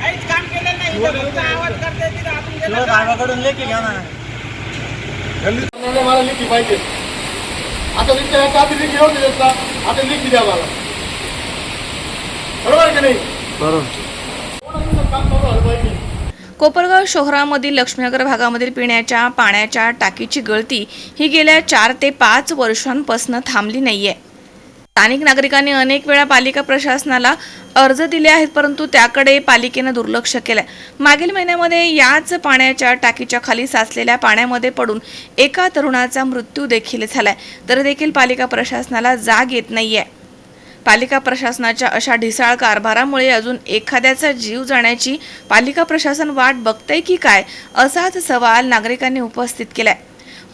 काहीच काम केलं नाही. इथं फक्त आवाज करते तिथं आपण गेलं का? साहेबाकडून लेखी घ्या ना. नाही, मला लिखी पाहिजे. आता लिखी आता आधी लिखी होती देत ना. आता लिखी द्या मला. बरोबर की नाही? बरोबर. काम चालू झालं पाहिजे? कोपरगाव शहरामधील लक्ष्मीनगर भागामधील पिण्याच्या पाण्याच्या टाकीची गळती ही गेल्या चार ते पाच वर्षांपासून थांबली नाहीये. स्थानिक नागरिकांनी अनेक वेळा पालिका प्रशासनाला अर्ज दिले आहेत परंतु त्याकडे पालिकेनं दुर्लक्ष केलंय. मागील महिन्यामध्ये याच पाण्याच्या टाकीच्या खाली साचलेल्या पाण्यामध्ये पडून एका तरुणाचा मृत्यू देखील झालाय. तर देखील पालिका प्रशासनाला जाग येत नाहीये. पालिका प्रशासनाच्या अशा ढिसाळ कारभारामुळे अजून एखाद्याचा जीव जाण्याची पालिका प्रशासन वाट बघतंय की काय असाच सवाल नागरिकांनी उपस्थित केलाय.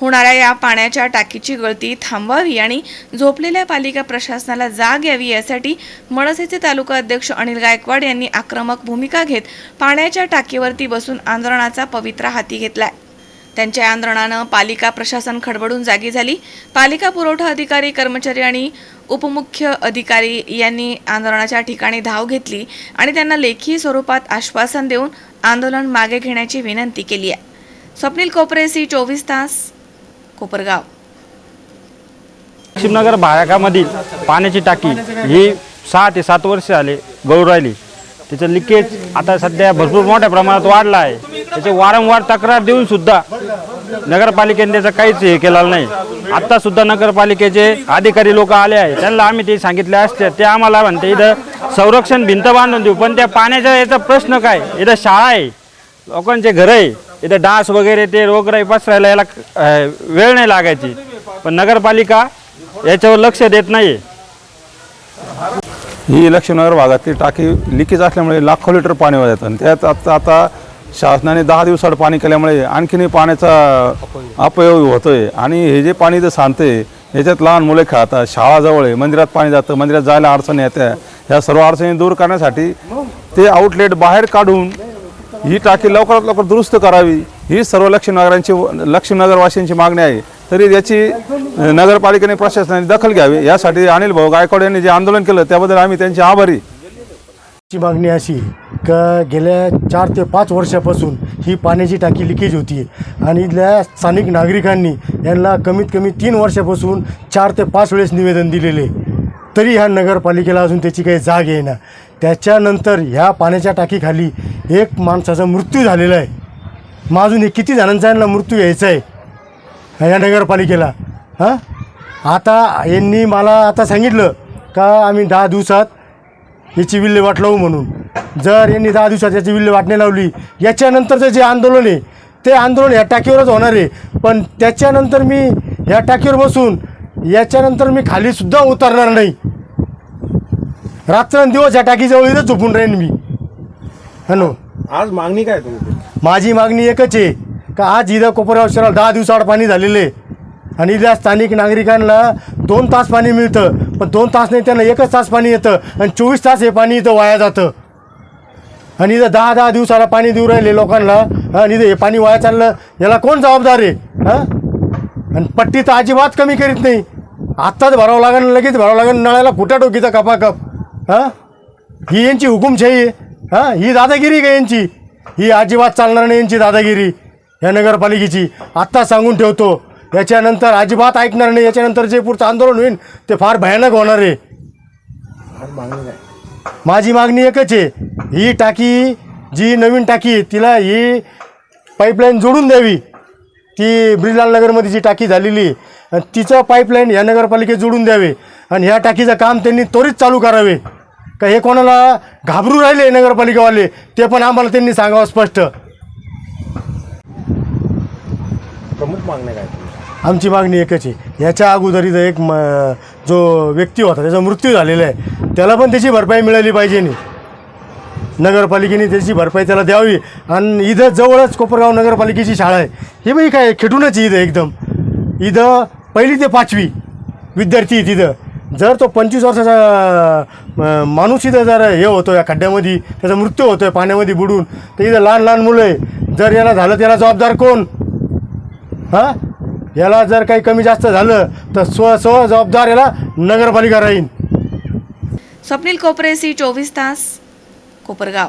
होणाऱ्या या पाण्याच्या टाकीची गळती थांबवावी आणि झोपलेल्या पालिका प्रशासनाला जाग यावी यासाठी मनसेचे तालुका अध्यक्ष अनिल गायकवाड यांनी आक्रमक भूमिका घेत पाण्याच्या टाकीवरती बसून आंदोलनाचा पवित्रा हाती घेतलाय. त्यांच्या आंदोलनानं पालिका प्रशासन खडबडून जागी झाली. पालिका पुरवठा अधिकारी कर्मचारी आणि उपमुख्य अधिकारी यांनी आंदोलनाच्या ठिकाणी धाव घेतली आणि त्यांना लेखी स्वरूपात आश्वासन देऊन आंदोलन मागे घेण्याची विनंती केली आहे. स्वप्नील कोपरेसी चोवीस तास. कोपरगाव. शिवनगर भागामधील पाण्याची टाकी ही सहा ते सात वर्ष झाले गळू राहिली. त्याचं लिकेज आता सध्या भरपूर मोठ्या प्रमाणात वाढला आहे. त्याचे वारंवार तक्रार देऊन सुद्धा नगरपालिकेने त्याचं काहीच हे केलेलं नाही. आत्ता सुद्धा नगरपालिकेचे अधिकारी लोक आले आहे त्यांना आम्ही ते सांगितले असते ते आम्हाला म्हणते इथं संरक्षण भिंत बांधून देऊ पण त्या पाण्याचा याचा प्रश्न काय? इथं शाळा आहे लोकांचे घर आहे इथं डास वगैरे ते रोगराई पसरायला याला वेळ नाही लागायची. पण नगरपालिका याच्यावर लक्ष देत नाही ही लक्ष्मीनगर भागातली टाकी लिकेज असल्यामुळे लाखो लिटर पाणी वाहत येतं आणि त्यात आता आता शासनाने दहा दिवसाड पाणी केल्यामुळे आणखीनही पाण्याचा अपयोग होतोय. आणि हे जे पाणी जर सांगते याच्यात लहान मुले खेळतात शाळा जवळ आहे मंदिरात पाणी जातं मंदिरात जायला अडचणी येत्या ह्या सर्व अडचणी दूर करण्यासाठी ते आउटलेट बाहेर काढून ही टाकी लवकरात लवकर दुरुस्त करावी. ही सर्व लक्ष्मीनगरांची लक्ष्मीनगरवासियांची मागणी आहे. तरी याची नगरपालिकेने प्रशासनाने दखल घ्यावी. यासाठी अनिल भाऊ गायकवाड यांनी जे आंदोलन केलं त्याबद्दल आम्ही त्यांचे आभारी. ची मागणी अशी का गेल्या चार ते पाच वर्षापासून ही पाण्याची टाकी लिकेज होती. आणि इथल्या स्थानिक नागरिकांनी यांना कमीत कमी तीन वर्षापासून चार ते पाच वेळेस निवेदन दिलेले. तरी ह्या नगरपालिकेला अजून त्याची काही जाग येईना. त्याच्यानंतर ह्या पाण्याच्या टाकीखाली एक माणसाचा मृत्यू झालेला आहे. मग अजून हे किती जणांचा यांना मृत्यू यायचा आहे? या नगरपालिकेला. हां? आता यांनी मला आता सांगितलं का आम्ही दहा दिवसात याची विल्हेवाट लावू म्हणून. जर यांनी दहा दिवसात याची विल्हेवाट नाही लावली याच्यानंतरचं जे आंदोलन आहे ते आंदोलन ह्या टाकीवरच होणार आहे. पण त्याच्यानंतर मी ह्या टाकीवर बसून याच्यानंतर मी खालीसुद्धा उतरणार नाही. रात्रंदिवस या टाकीजवळ इथं झोपून राहीन मी. हॅलो. आज मागणी काय तुमची? माझी मागणी एकच आहे का आज इथं कोपरगाव शहरात दहा दिवसाआड पाणी झालेलं आहे. आणि इथल्या स्थानिक नागरिकांना दोन तास पाणी मिळतं पण दोन तास नाही त्यांना एकच तास पाणी येतं आणि चोवीस तास हे पाणी इथं वाया जातं. आणि इथं दहा दहा दिवसाला पाणी देऊ राहिले लोकांना आणि इथं हे पाणी वाया चाललं याला कोण जबाबदार आहे? हां? आणि पट्टी तर अजिबात कमी करीत नाही. आत्ताच भरावं लागेल लगेच भरावं लागेल नळाला कुठ्या टोकीचा कपाकप. हां? ही यांची हुकुमशाही आहे. हां? ही दादागिरी का यांची? ही अजिबात चालणार नाही यांची दादागिरी या नगरपालिकेची. आत्ता सांगून ठेवतो याच्यानंतर अजिबात ऐकणार नाही याच्यानंतर जे पुढचं आंदोलन होईल ते फार भयानक होणार आहे. माझी मागणी एकच आहे ही टाकी जी नवीन टाकी आहे तिला ही पाईपलाईन जोडून द्यावी. ती ब्रिलाल नगरमध्ये जी टाकी झालेली आहे आणि तिचं पाईपलाईन ह्या नगरपालिकेत जोडून द्यावे. आणि ह्या टाकीचं काम त्यांनी त्वरित चालू करावे. का हे कोणाला घाबरू राहिले नगरपालिकावाले ते पण आम्हाला त्यांनी सांगावं स्पष्ट. प्रमुख मागण्या काय आमची मागणी एकच आहे. याच्या अगोदर इथं एक म जो व्यक्ती होता त्याचा मृत्यू झालेला आहे. त्याला पण त्याची भरपाई मिळाली पाहिजे नाही. नगरपालिकेने त्याची भरपाई त्याला द्यावी. आणि इथं जवळच कोपरगाव नगरपालिकेची शाळा आहे. हे बाई काय खेटूनच इथं एकदम. इथं पहिली ते पाचवी विद्यार्थी तिथं जर तो पंचवीस वर्षाचा माणूस इथं जर हे होतो या खड्ड्यामध्ये त्याचा मृत्यू होतो आहे पाण्यामध्ये बुडून तर इथं लहान लहान मुलं आहे. जर याला झालं त्याला जबाबदार कोण? हां? याला जर काही कमी जास्त झालं तर स्व स्व जबाबदार याला नगरपालिका राहील स्वप्नील कोपरे सी चोवीस तास कोपरगाव.